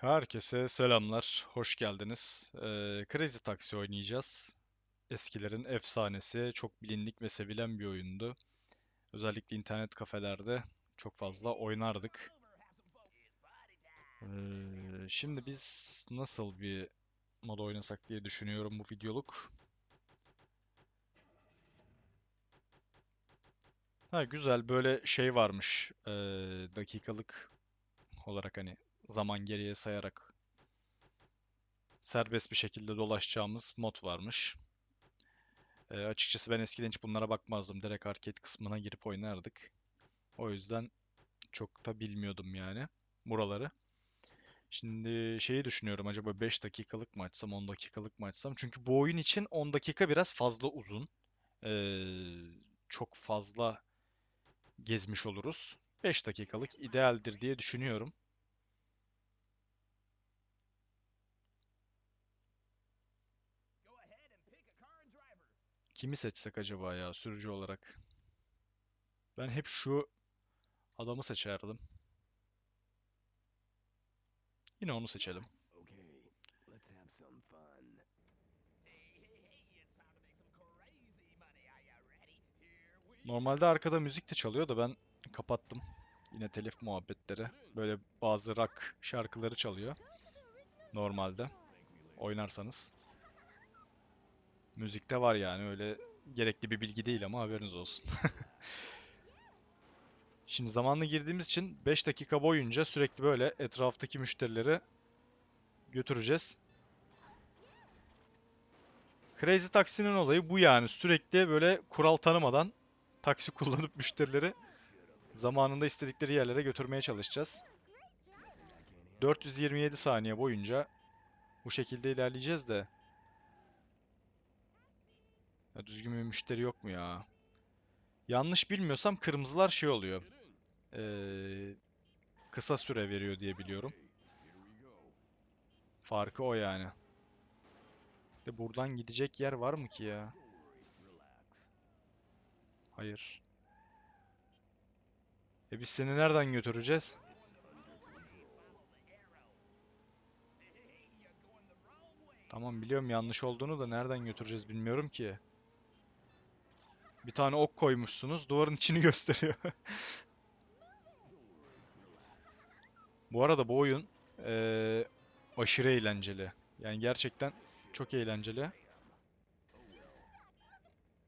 Herkese selamlar, hoş geldiniz. Ee, Crazy Taxi oynayacağız. Eskilerin efsanesi, çok bilindik ve sevilen bir oyundu. Özellikle internet kafelerde çok fazla oynardık. Ee, şimdi biz nasıl bir mod oynasak diye düşünüyorum bu videoluk. Ha güzel böyle şey varmış. Ee, dakikalık olarak hani zaman geriye sayarak serbest bir şekilde dolaşacağımız mod varmış. Ee, açıkçası ben eskiden hiç bunlara bakmazdım. Direkt arcade kısmına girip oynardık. O yüzden çok da bilmiyordum yani buraları. Şimdi şeyi düşünüyorum acaba 5 dakikalık mı açsam 10 dakikalık mı açsam? Çünkü bu oyun için 10 dakika biraz fazla uzun. Ee, çok fazla gezmiş oluruz. 5 dakikalık idealdir diye düşünüyorum. Kimi seçsek acaba ya sürücü olarak? Ben hep şu adamı seçerdim. Yine onu seçelim. Normalde arkada müzik de çalıyor da ben kapattım. Yine telif muhabbetleri. Böyle bazı rock şarkıları çalıyor. Normalde. Oynarsanız. Müzikte var yani öyle gerekli bir bilgi değil ama haberiniz olsun. Şimdi zamanla girdiğimiz için 5 dakika boyunca sürekli böyle etraftaki müşterileri götüreceğiz. Crazy Taxi'nin olayı bu yani. Sürekli böyle kural tanımadan taksi kullanıp müşterileri zamanında istedikleri yerlere götürmeye çalışacağız. 427 saniye boyunca bu şekilde ilerleyeceğiz de. Ya düzgün bir müşteri yok mu ya? Yanlış bilmiyorsam kırmızılar şey oluyor. Ee, kısa süre veriyor diye biliyorum. Farkı o yani. De buradan gidecek yer var mı ki ya? Hayır. E biz seni nereden götüreceğiz? Tamam biliyorum yanlış olduğunu da nereden götüreceğiz bilmiyorum ki. Bir tane ok koymuşsunuz. Duvarın içini gösteriyor. Bu arada bu oyun eee, aşırı eğlenceli. Yani gerçekten çok eğlenceli.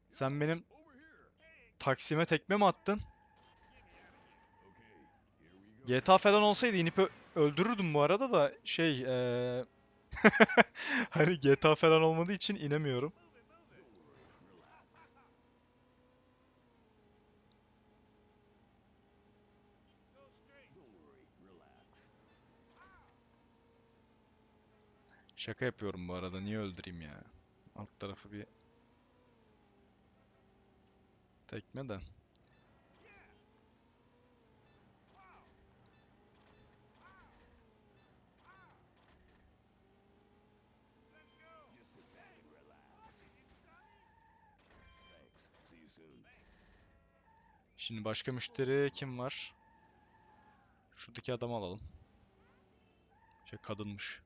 Sen benim Taksime tekme mi attın? GTA falan olsaydı inip öldürürdüm bu arada da şey eee hani GTA falan olmadığı için inemiyorum. Şaka yapıyorum bu arada. Niye öldüreyim ya? Alt tarafı bir tekme de. Şimdi başka müşteri kim var? Şuradaki adamı alalım. Şey kadınmış.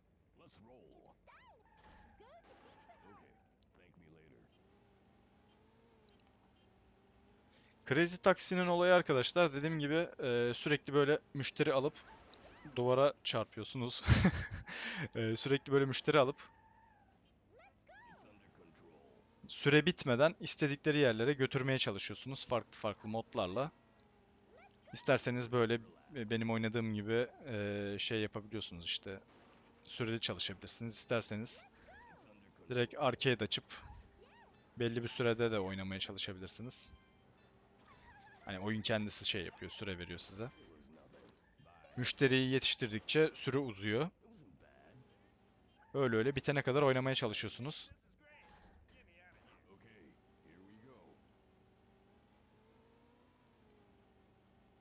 Crazy Taxi'nin olayı arkadaşlar dediğim gibi e, sürekli böyle müşteri alıp duvara çarpıyorsunuz. E, sürekli böyle müşteri alıp süre bitmeden istedikleri yerlere götürmeye çalışıyorsunuz farklı farklı modlarla. İsterseniz böyle e, benim oynadığım gibi e, şey yapabiliyorsunuz işte süreli çalışabilirsiniz. İsterseniz direkt arcade açıp belli bir sürede de oynamaya çalışabilirsiniz. Hani oyun kendisi şey yapıyor, süre veriyor size. Müşteriyi yetiştirdikçe süre uzuyor. Öyle öyle bitene kadar oynamaya çalışıyorsunuz.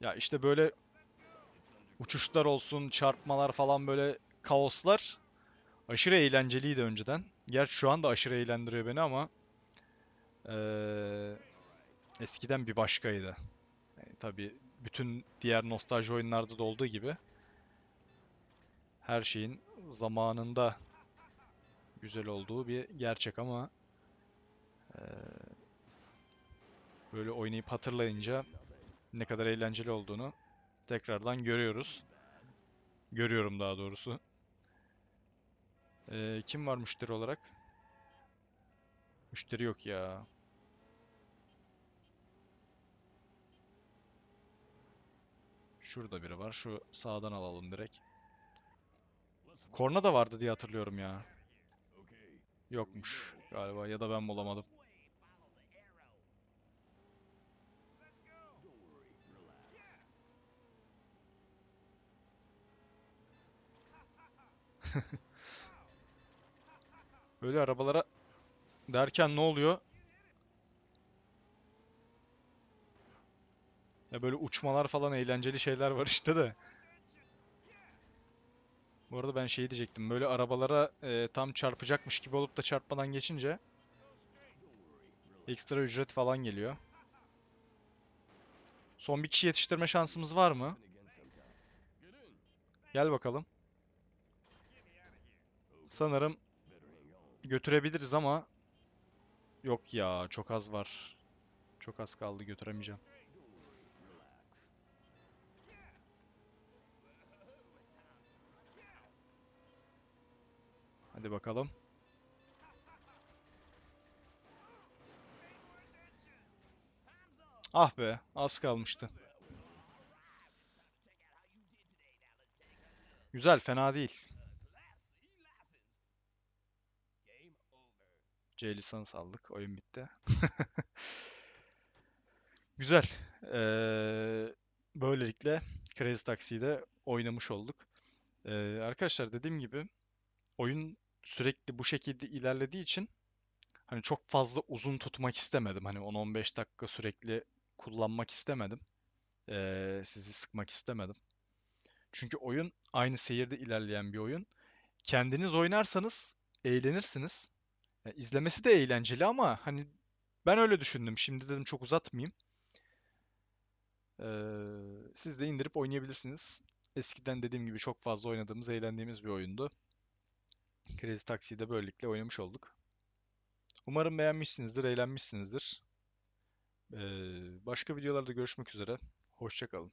Ya işte böyle uçuşlar olsun, çarpmalar falan böyle kaoslar aşırı eğlenceliydi önceden. Gerçi şu anda aşırı eğlendiriyor beni ama eee, eskiden bir başkaydı. Tabii bütün diğer nostalji oyunlarda da olduğu gibi her şeyin zamanında güzel olduğu bir gerçek ama eee, böyle oynayıp hatırlayınca ne kadar eğlenceli olduğunu tekrardan görüyoruz. Görüyorum daha doğrusu. Eee, kim var müşteri olarak? Müşteri yok ya. Şurada biri var. Şu sağdan alalım direkt. Korna da vardı diye hatırlıyorum ya. Yokmuş galiba ya da ben bulamadım. Böyle arabalara derken ne oluyor? Ya böyle uçmalar falan eğlenceli şeyler var işte de. Bu arada ben şey diyecektim. Böyle arabalara e, tam çarpacakmış gibi olup da çarpmadan geçince ekstra ücret falan geliyor. Son bir kişi yetiştirme şansımız var mı? Gel bakalım. Sanırım götürebiliriz ama yok ya çok az var. Çok az kaldı götüremeyeceğim. Hadi bakalım. Ah be, az kalmıştı. Güzel, fena değil. C lisans aldık, oyun bitti. Güzel. Ee, böylelikle Crazy Taxi'yi de oynamış olduk. Ee, arkadaşlar dediğim gibi oyun sürekli bu şekilde ilerlediği için hani çok fazla uzun tutmak istemedim. Hani 10-15 dakika sürekli kullanmak istemedim. Ee, sizi sıkmak istemedim. Çünkü oyun aynı seyirde ilerleyen bir oyun. Kendiniz oynarsanız eğlenirsiniz. Ya, izlemesi de eğlenceli ama hani ben öyle düşündüm. Şimdi dedim çok uzatmayayım. Ee, siz de indirip oynayabilirsiniz. Eskiden dediğim gibi çok fazla oynadığımız, eğlendiğimiz bir oyundu. Crazy Taxi'yi de böylelikle oynamış olduk. Umarım beğenmişsinizdir, eğlenmişsinizdir. Ee, başka videolarda görüşmek üzere. Hoşça kalın.